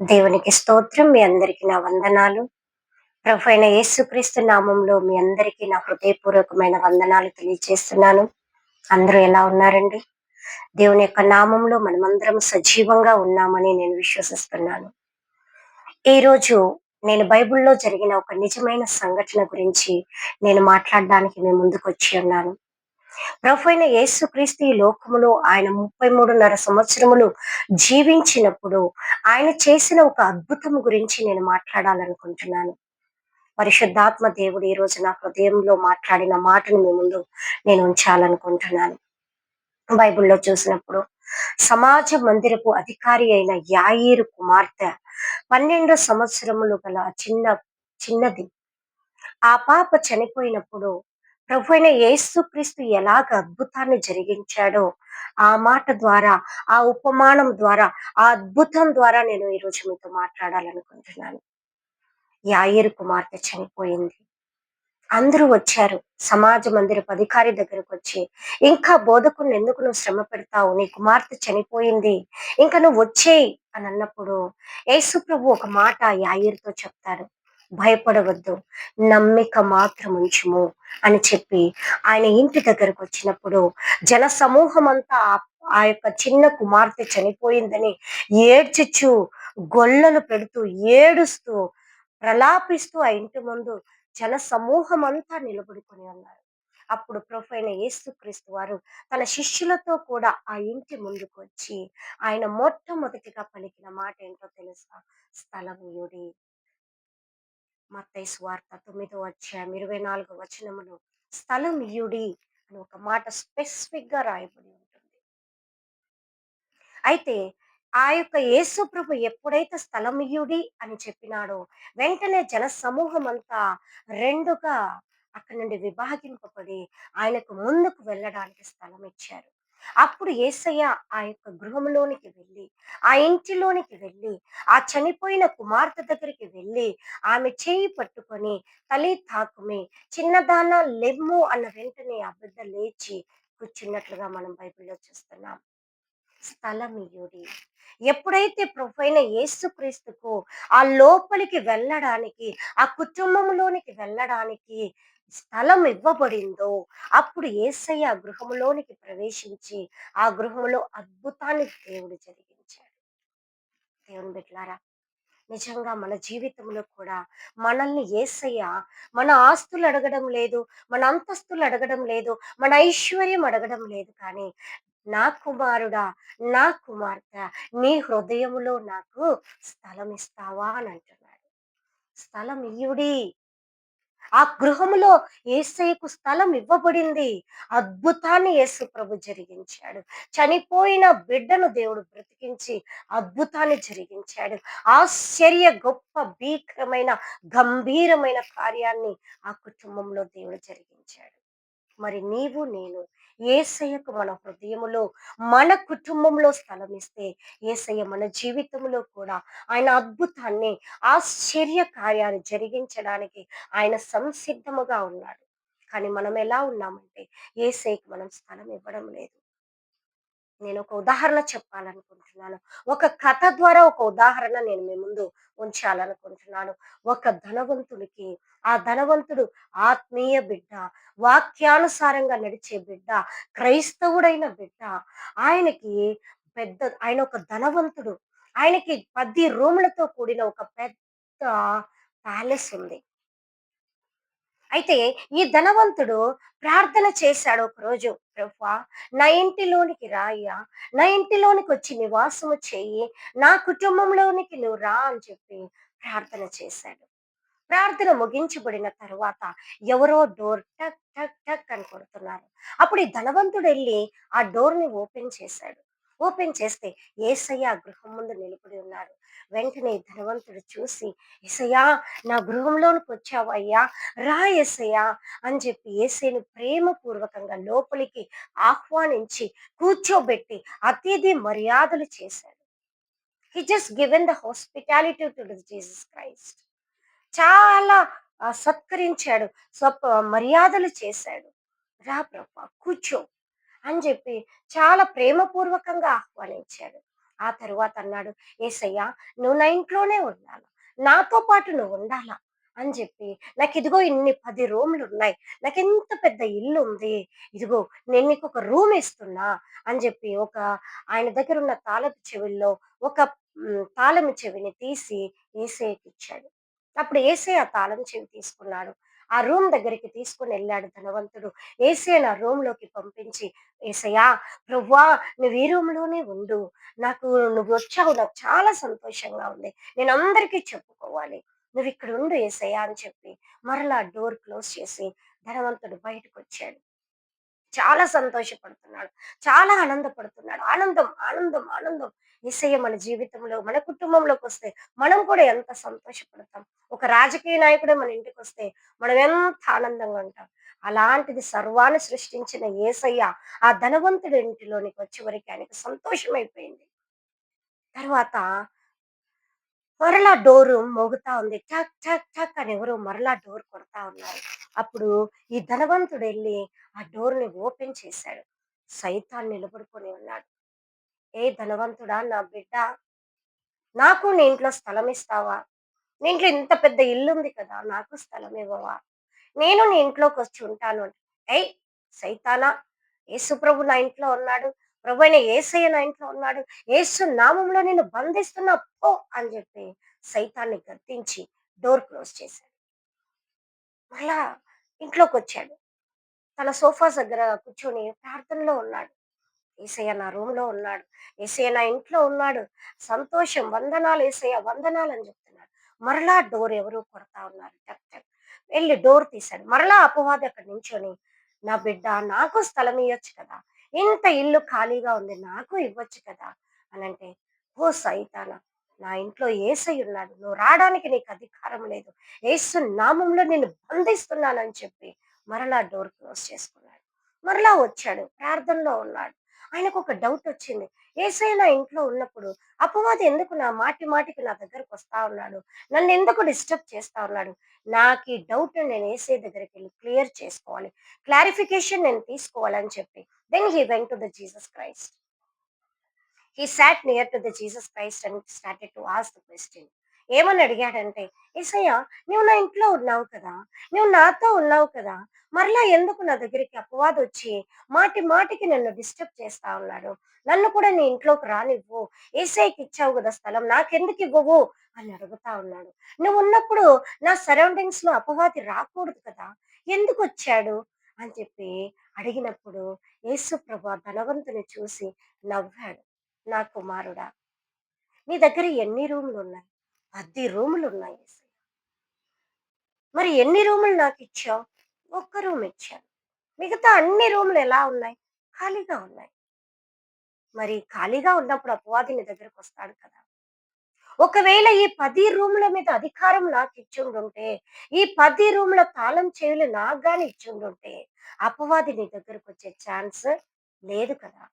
దేవునికి స్తోత్రం. మీ అందరికి నా వందనాలు. ప్రభు అయిన యేసుక్రీస్తు నామంలో మీ అందరికీ నా హృదయపూర్వకమైన వందనాలు తెలియజేస్తున్నాను. అందరూ ఎలా ఉన్నారండి? దేవుని యొక్క నామంలో మనమందరం సజీవంగా ఉన్నామని నేను విశ్వసిస్తున్నాను. ఈరోజు నేను బైబిల్లో జరిగిన ఒక నిజమైన సంఘటన గురించి నేను మాట్లాడడానికి మీ ముందుకు వచ్చి ఉన్నాను. ప్రభు అయిన యేసుక్రీస్తు ఈ లోకములో ఆయన ముప్పై మూడున్నర సంవత్సరములు జీవించినప్పుడు ఆయన చేసిన ఒక అద్భుతం గురించి నేను మాట్లాడాలనుకుంటున్నాను. పరిశుద్ధాత్మ దేవుడు ఈరోజు రోజు నా హృదయంలో మాట్లాడిన మాటను మీ ముందు నేను ఉంచాలనుకుంటున్నాను. బైబిల్లో చూసినప్పుడు సమాజ మందిరపు అధికారి అయిన యాయిరు కుమార్తె పన్నెండు సంవత్సరములు గల చిన్న చిన్నది. ఆ పాప చనిపోయినప్పుడు ప్రభు అయిన యేసుక్రీస్తు ఎలాగ అద్భుతాన్ని జరిగించాడో ఆ మాట ద్వారా ఆ ఉపమానం ద్వారా ఆ అద్భుతం ద్వారా నేను ఈరోజు మీతో మాట్లాడాలనుకుంటున్నాను. యాయిరు కుమార్తె చనిపోయింది. అందరూ వచ్చారు. సమాజ మందిరపు అధికారి దగ్గరకు వచ్చి ఇంకా బోధకుని ఎందుకు నువ్వు శ్రమ పెడతావు? నీ కుమార్తె చనిపోయింది. ఇంకా నువ్వు వచ్చేయి అని అన్నప్పుడు యేసు ప్రభు ఒక మాట యాయిరుతో చెప్తారు భయపడవద్దు. నమ్మిక మాత్రం ఉంచుము అని చెప్పి ఆయన ఇంటి దగ్గరకు వచ్చినప్పుడు జన సమూహం అంతా ఆ- ఆ యొక్క చిన్న కుమార్తె చనిపోయిందని ఏడ్చిచ్చు గొల్లలు పెడుతూ ఏడుస్తూ ప్రలాపిస్తూ ఆ ఇంటి ముందు జన సమూహం అంతా నిలబడుకొని ఉన్నారు. అప్పుడు ప్రొఫైన యేసుక్రీస్తు వారు తన శిష్యులతో కూడా ఆ ఇంటి ముందుకు వచ్చి ఆయన మొట్టమొదటిగా పలికిన మాట ఏంటో తెలుసా? స్థలముయుడి. మత్తయి వార్త తొమ్మిదో అధ్యాయం ఇరవై నాలుగు వచనమును స్థలం యుడి అని ఒక మాట స్పెసిఫిక్గా రాయబడి ఉంటుంది. అయితే ఆ యొక్క యేసు ప్రభు ఎప్పుడైతే స్థలమియుడి అని చెప్పినాడో వెంటనే జన సమూహం అంతా రెండుగా అక్కడి నుండి విభాగింపబడి ఆయనకు ముందుకు వెళ్ళడానికి స్థలం ఇచ్చారు. అప్పుడు యేసయ్య ఆ యొక్క గృహంలోనికి వెళ్ళి ఆ ఇంటిలోనికి వెళ్ళి ఆ చనిపోయిన కుమార్తె దగ్గరికి వెళ్ళి ఆమె చేయి పట్టుకొని తలి తాకుమే చిన్నదాన లెమ్ము అన్న వెంటనే ఆ బిడ్డ లేచి కూర్చున్నట్లుగా మనం బైబిల్లో చూస్తున్నాం. స్థలమియుడి. ఎప్పుడైతే ప్రొఫైన యేసుక్రీస్తుకు ఆ లోపలికి వెళ్ళడానికి ఆ కుటుంబంలోనికి వెళ్ళడానికి స్థలం ఇవ్వబడిందో అప్పుడు ఏసయ్య ఆ గృహములోనికి ప్రవేశించి ఆ గృహములో అద్భుతాన్ని దేవుడు జరిగించాడు. దేవుని బిడ్లారా నిజంగా మన జీవితంలో కూడా మనల్ని ఏసయ్య మన ఆస్తులు అడగడం లేదు మన అంతస్తులు అడగడం లేదు మన ఐశ్వర్యం అడగడం లేదు కానీ నా కుమారుడా నా కుమార్తె నీ హృదయములో నాకు స్థలం ఇస్తావా అని అంటున్నాడు. స్థలం ఇయుడి ఆ గృహములో ఏసయ్యకు స్థలం ఇవ్వబడింది. అద్భుతాన్ని యేసు ప్రభు జరిగించాడు. చనిపోయిన బిడ్డను దేవుడు బ్రతికించి అద్భుతాన్ని జరిగించాడు. ఆశ్చర్య గొప్ప భీకరమైన గంభీరమైన కార్యాన్ని ఆ కుటుంబంలో దేవుడు జరిగించాడు. మరి నీవు నేను ఏసయ్యకు మన హృదయములో మన కుటుంబంలో స్థలం ఇస్తే ఏసయ్య మన జీవితంలో కూడా ఆయన అద్భుతాన్ని ఆశ్చర్య కార్యాన్ని జరిగించడానికి ఆయన సంసిద్ధముగా ఉన్నాడు. కానీ మనం ఎలా ఉన్నామంటే ఏసైకి మనం స్థలం ఇవ్వడం లేదు. నేను ఒక ఉదాహరణ చెప్పాలనుకుంటున్నాను. ఒక కథ ద్వారా ఒక ఉదాహరణ నేను మీ ముందు ఉంచాలనుకుంటున్నాను. ఒక ధనవంతుడికి ఆ ధనవంతుడు ఆత్మీయ బిడ్డ వాక్యానుసారంగా నడిచే బిడ్డ క్రైస్తవుడైన బిడ్డ ఆయనకి పెద్ద ఆయన ఒక ధనవంతుడు ఆయనకి పది రూములతో కూడిన ఒక పెద్ద ప్యాలెస్ ఉంది. అయితే ఈ ధనవంతుడు ప్రార్థన చేశాడు ఒక రోజు ప్రభా నా ఇంటిలోనికి రాయ్యా నా ఇంటిలోనికి వచ్చి నివాసము చెయ్యి నా కుటుంబంలోనికి నువ్వు రా అని చెప్పి ప్రార్థన చేశాడు. ప్రార్థన ముగించబడిన తర్వాత ఎవరో డోర్ టక్ టక్ టక్ అని కొడుతున్నారు. అప్పుడు ఈ ధనవంతుడు వెళ్ళి ఆ డోర్ని ఓపెన్ చేశాడు. ఓపెన్ చేస్తే ఏసయ్య గృహం ముందు నిలబడి ఉన్నాడు వెంటనే ధనవంతుడు చూసి ఏసయ్యా నా గృహంలోనికి వచ్చావయ్యా రా ఏసయ్యా అని చెప్పి ఏసైని ప్రేమపూర్వకంగా లోపలికి ఆహ్వానించి కూర్చోబెట్టి అతిథి మర్యాదలు చేశాడు. He just given the hospitality to Jesus Christ చాలా సత్కరించాడు స్వప్ మర్యాదలు చేశాడు. రా ప్రభా కూర్చో. అని చెప్పి చాలా ప్రేమపూర్వకంగా ఆహ్వానించాడు. ఆ తరువాత అన్నాడు ఏసయ్యా నువ్వు నా ఇంట్లోనే ఉండాలా? నాతో పాటు నువ్వు ఉండాలా? అని చెప్పి నాకు ఇదిగో ఇన్ని పది రూమ్లు ఉన్నాయి నాకు ఎంత పెద్ద ఇల్లు ఉంది ఇదిగో నేను నీకు ఒక రూమ్ ఇస్తున్నా అని చెప్పి ఒక ఆయన దగ్గర ఉన్న తాళపు చెవిల్లో ఒక తాళం చెవిని తీసి ఏసయ్యకి ఇచ్చాడు. అప్పుడు ఏసే ఆ తాళం చెవి తీసుకున్నాడు. ఆ రూమ్ దగ్గరికి తీసుకుని వెళ్ళాడు ధనవంతుడు. ఏసే నా రూమ్లోకి పంపించి ఏసయ్యా ప్రవ్వా నువ్వు ఈ రూమ్లోనే ఉండు. నాకు నువ్వు వచ్చావు నాకు చాలా సంతోషంగా ఉంది. నేను అందరికీ చెప్పుకోవాలి. నువ్వు ఇక్కడ ఉండు ఏసయ్యా అని చెప్పి మరలా డోర్ క్లోజ్ చేసి ధనవంతుడు బయటకు వచ్చాడు. చాలా సంతోషపడుతున్నాడు. చాలా ఆనందపడుతున్నాడు. ఆనందం ఆనందం ఆనందం. ఏసయ్య మన జీవితంలో మన కుటుంబంలోకి వస్తే మనం కూడా ఎంత సంతోషపడతాం. ఒక రాజకీయ నాయకుడే మన ఇంటికి వస్తే మనం ఎంత ఆనందంగా ఉంటాం. అలాంటిది సర్వాన్ని సృష్టించిన ఏసయ్య ఆ ధనవంతుడి ఇంటిలోనికి వచ్చే వరకు ఆయనకు సంతోషమైపోయింది. తర్వాత మరలా డోరు మోగుతా ఉంది. ఠక్ ఠక్ ఠక్ అని ఎవరో మరలా డోర్ కొడతా ఉన్నారు. అప్పుడు ఈ ధనవంతుడు వెళ్ళి ఆ డోర్ని ఓపెన్ చేశాడు. సైతాన్ నిలబడుకొని ఉన్నాడు. ఏ ధనవంతుడా నా బిడ్డ నాకు నీ ఇంట్లో స్థలం ఇస్తావా? నీ ఇంట్లో ఇంత పెద్ద ఇల్లు ఉంది కదా నాకు స్థలం ఇవ్వవా? నేను నీ ఇంట్లోకి వచ్చి ఉంటాను అంటే ఏయ్ సైతానా! యేసు ప్రభు నా ఇంట్లో ఉన్నాడు. ప్రభు అయిన ఏసయ్య నా ఇంట్లో ఉన్నాడు. ఏసు నామంలో నేను బంధిస్తున్నా పో అని చెప్పి సైతాన్ని గద్దించి డోర్ క్లోజ్ చేశాడు. మళ్ళా ఇంట్లోకి వచ్చాడు తన సోఫా దగ్గర కూర్చొని ప్రార్థనలో ఉన్నాడు. ఏసయ్య నా రూమ్లో ఉన్నాడు. ఏసయ్య నా ఇంట్లో ఉన్నాడు. సంతోషం వందనాలు ఏసయ్య వందనాలు అని చెప్తున్నాడు. మరలా డోర్ ఎవరు కొడతా ఉన్నారు. టక్ వెళ్ళి డోర్ తీశాడు. మరలా అపవాది అక్కడ నించొని నా బిడ్డ నాకు స్థలం ఇవ్వచ్చు కదా. ఇంత ఇల్లు ఖాళీగా ఉంది నాకు ఇవ్వచ్చు కదా. అని అంటే ఓ సైతానా నా ఇంట్లో ఏసై ఉన్నాడు. నువ్వు రావడానికి నీకు అధికారం లేదు. ఏసు నామంలో నేను బంధిస్తున్నానని చెప్పి మరలా డోర్ క్లోజ్ చేసుకున్నాడు. మరలా వచ్చాడు. ప్రార్థనలో ఉన్నాడు. ఆయనకు ఒక డౌట్ వచ్చింది. ఏసై నా ఇంట్లో ఉన్నప్పుడు అపవాది ఎందుకు నా మాటి మాటికి నా దగ్గరకు వస్తా ఉన్నాడు? నన్ను ఎందుకు డిస్టర్బ్ చేస్తా ఉన్నాడు? నాకు ఈ డౌట్ నేను ఏసై దగ్గరికి వెళ్ళి క్లియర్ చేసుకోవాలి. క్లారిఫికేషన్ నేను తీసుకోవాలని చెప్పి. Then he went to the Jesus Christ he sat near to the Jesus Christ and started to ask the question ఏమని అడిగాడంటే ఏసయ్య నువ్వు నా ఇంట్లో ఉన్నావు కదా? నువ్వు నాతో ఉన్నావు కదా? మరలా ఎందుకు నా దగ్గరికి అపవాదం వచ్చి మాటి మాటికి నన్ను డిస్టర్బ్ చేస్తా ఉన్నాడు? నన్ను కూడా నీ ఇంట్లోకి రానివ్వు. ఏసఐకి ఇచ్చావు కదా స్థలం నాకెందుకు ఇవ్వవు? అని అడుగుతా ఉన్నాడు. నువ్వు ఉన్నప్పుడు నా సరౌండింగ్స్లో అపవాది రాకూడదు కదా? ఎందుకు వచ్చాడు? అని చెప్పి అడిగినప్పుడు యేసు ప్రభు ధనవంతుని చూసి నవ్వాడు. నా కుమారుడా. నీ దగ్గర ఎన్ని రూములు ఉన్నాయి పది రూములు ఉన్నాయి మరి ఎన్ని రూములు నాకు ఇచ్చావు? ఒక్క రూమ్ ఇచ్చాను. మిగతా అన్ని రూములు ఎలా ఉన్నాయి? ఖాళీగా ఉన్నాయి. మరి ఖాళీగా ఉన్నప్పుడు అపవాది నీ దగ్గరకు వస్తాడు కదా. ఒకవేళ ఈ పది రూముల మీద అధికారం నాకు ఇచ్చిండుంటే ఈ పది రూముల తాళం చెవులు నాకు కానీ ఇచ్చిండుంటే అపవాది నీ దగ్గరకు వచ్చే ఛాన్స్ లేదు కదా.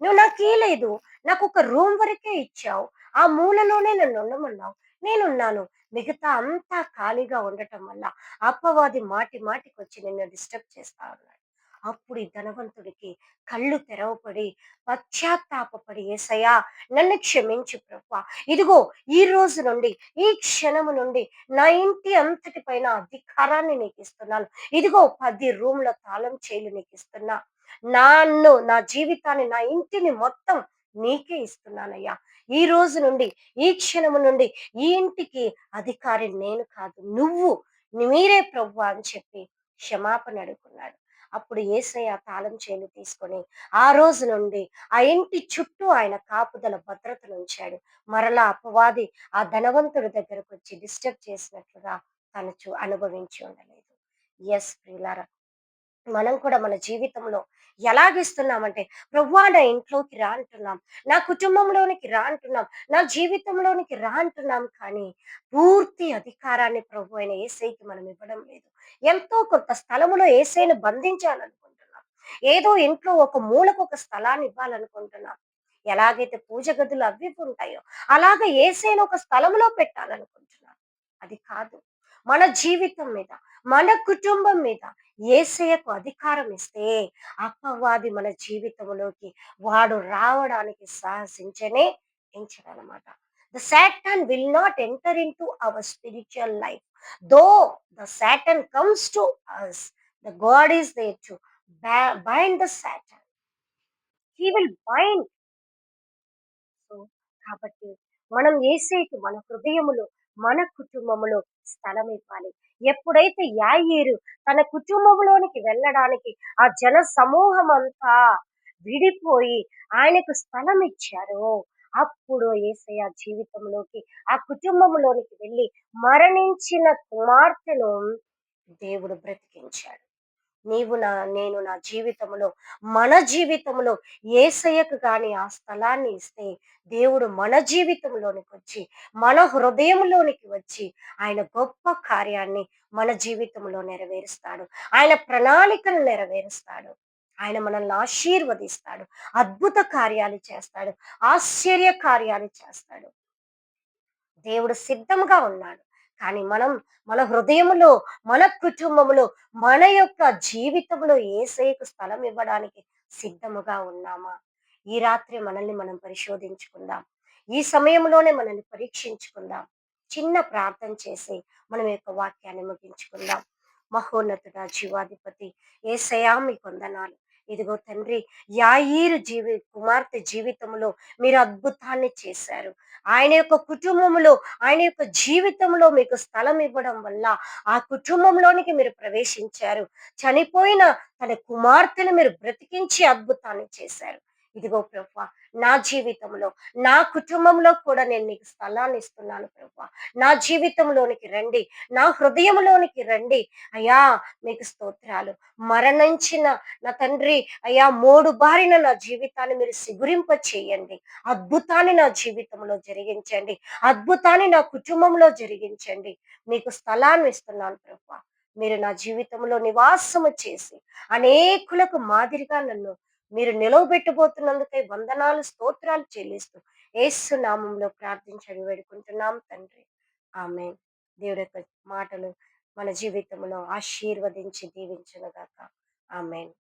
నువ్వు నాకు లేదు నాకు ఒక రూమ్ వరకే ఇచ్చావు. ఆ మూలలోనే నన్ను ఉండమన్నావు. నేనున్నాను. మిగతా అంతా ఖాళీగా ఉండటం వల్ల అప్పవాది మాటి మాటికి వచ్చి నిన్ను డిస్టర్బ్ చేస్తా ఉన్నాడు. అప్పుడు ఈ ధనవంతుడికి కళ్ళు తెరవపడి పశ్చాత్తాపడి ఏసయ్యా నన్ను క్షమించు ప్రభా. ఇదిగో ఈ రోజు నుండి ఈ క్షణము నుండి నా ఇంటి అంతటి పైన అధికారాన్ని నీకు ఇస్తున్నాను ఇదిగో పది రూమ్ల తాళం చేలు నీకు ఇస్తున్నా నన్ను నా జీవితాన్ని నా ఇంటిని మొత్తం నీకే ఇస్తున్నానయ్యా. ఈ రోజు నుండి ఈ క్షణము నుండి ఈ ఇంటికి అధికారి నేను కాదు నువ్వు మీరే ప్రభు అని చెప్పి క్షమాపణ అడుగుతున్నాడు. అప్పుడు ఏసయ్య తాళం చేలు తీసుకొని ఆ రోజు నుండి ఆ ఇంటి చుట్టూ ఆయన కాపుదల భద్రతను ఉంచాడు. మరలా అపవాది ఆ ధనవంతుడి దగ్గరకు వచ్చి డిస్టర్బ్ చేసినట్లుగా తను చూ అనుభవించి ఉండలేదు. ఎస్ ప్రియులారా మనం కూడా మన జీవితంలో ఎలాగిస్తున్నామంటే ప్రవ్వా నా ఇంట్లోకి రా అంటున్నాం. నా కుటుంబంలోనికి రా అంటున్నాం. నా జీవితంలోనికి రా అంటున్నాం. కానీ పూర్తి అధికారాన్ని ప్రభు అయిన ఏసైకి మనం ఇవ్వడం లేదు. ఎంతో కొంత స్థలములో ఏసైను బంధించాలనుకుంటున్నాం. ఏదో ఇంట్లో ఒక మూలకు ఒక స్థలాన్ని ఇవ్వాలనుకుంటున్నాం. ఎలాగైతే పూజ గదులు అవి ఉంటాయో అలాగే ఏసైని ఒక స్థలంలో పెట్టాలనుకుంటున్నాం. అది కాదు. మన జీవితం మీద మన కుటుంబం మీద ఏసయకు అధికారం ఇస్తే అపవాది మన జీవితంలోకి వాడు రావడానికి సాహసించనే ఎంచడనమాట. The Satan will not enter in to our spiritual life. Though the Satan comes to us. The God is there to bind the Satan. He will bind. కాబట్టి మనం ఏసైకి మన హృదయములు మన కుటుంబములో స్థలం ఇవ్వాలి ఎప్పుడైతే యాయీరు తన కుటుంబంలోనికి వెళ్ళడానికి ఆ జన సమూహం అంతా విడిపోయి ఆయనకు స్థలం ఇచ్చారో, అప్పుడు యేసయ్య జీవితంలోకి, ఆ కుటుంబంలోనికి వెళ్ళి మరణించిన కుమార్తెను దేవుడు బ్రతికించాడు. నీవు నా నేను నా జీవితంలో మన జీవితంలో ఏసయ్యకు కానీ ఆ స్థలాన్ని ఇస్తే దేవుడు మన జీవితంలోనికి వచ్చి మన హృదయంలోనికి వచ్చి ఆయన గొప్ప కార్యాన్ని మన జీవితంలో నెరవేరుస్తాడు. ఆయన ప్రణాళికను నెరవేరుస్తాడు. ఆయన మనల్ని ఆశీర్వదిస్తాడు. అద్భుత కార్యాలు చేస్తాడు. ఆశ్చర్య కార్యాలు చేస్తాడు. దేవుడు సిద్ధంగా ఉన్నాడు. కానీ మనం మన హృదయములో మన కుటుంబములో మన యొక్క జీవితంలో ఏసైకు స్థలం ఇవ్వడానికి సిద్ధముగా ఉన్నామా? ఈ రాత్రి మనల్ని మనం పరిశోధించుకుందాం. ఈ సమయంలోనే మనల్ని పరీక్షించుకుందాం. చిన్న ప్రార్థన చేసి మనం యొక్క వాక్యాన్ని ముగించుకుందాం. మహోన్నతుడ జీవాధిపతి ఏసయా మీ కొందనాలు. ఇదిగో తండ్రి యాయీరు జీవి కుమార్తె జీవితంలో మీరు అద్భుతాన్ని చేశారు. ఆయన యొక్క కుటుంబంలో ఆయన యొక్క జీవితంలో మీకు స్థలం ఇవ్వడం వల్ల ఆ కుటుంబంలోనికి మీరు ప్రవేశించారు. చనిపోయిన తన కుమార్తెను మీరు బ్రతికించి అద్భుతాన్ని చేశారు. ఇదిగో ప్రభా నా జీవితంలో నా కుటుంబంలో కూడా నేను నీకు స్థలాన్ని ఇస్తున్నాను ప్రభా. నా జీవితంలోనికి రండి నా హృదయంలోనికి రండి. అయ్యా మీకు స్తోత్రాలు. మరణించిన నా తండ్రి అయ్యా మూడు బారిన నా జీవితాన్ని మీరు సిగురింప చేయండి. అద్భుతాన్ని నా జీవితంలో జరిగించండి. అద్భుతాన్ని నా కుటుంబంలో జరిగించండి. మీకు స్థలాన్ని ఇస్తున్నాను ప్రభా. మీరు నా జీవితంలో నివాసము చేసి అనేకులకు మాదిరిగా నన్ను మీరు నిలవబెట్టబోతున్నందుకై వందనాలు స్తోత్రాలు చెల్లిస్తూ ఏసు నామంలో ప్రార్థించని వేడుకుంటున్నాం తండ్రి. ఆమె దేవుడి యొక్క మాటలు మన జీవితంలో ఆశీర్వదించి దీవించునుగాక. ఆమెన్.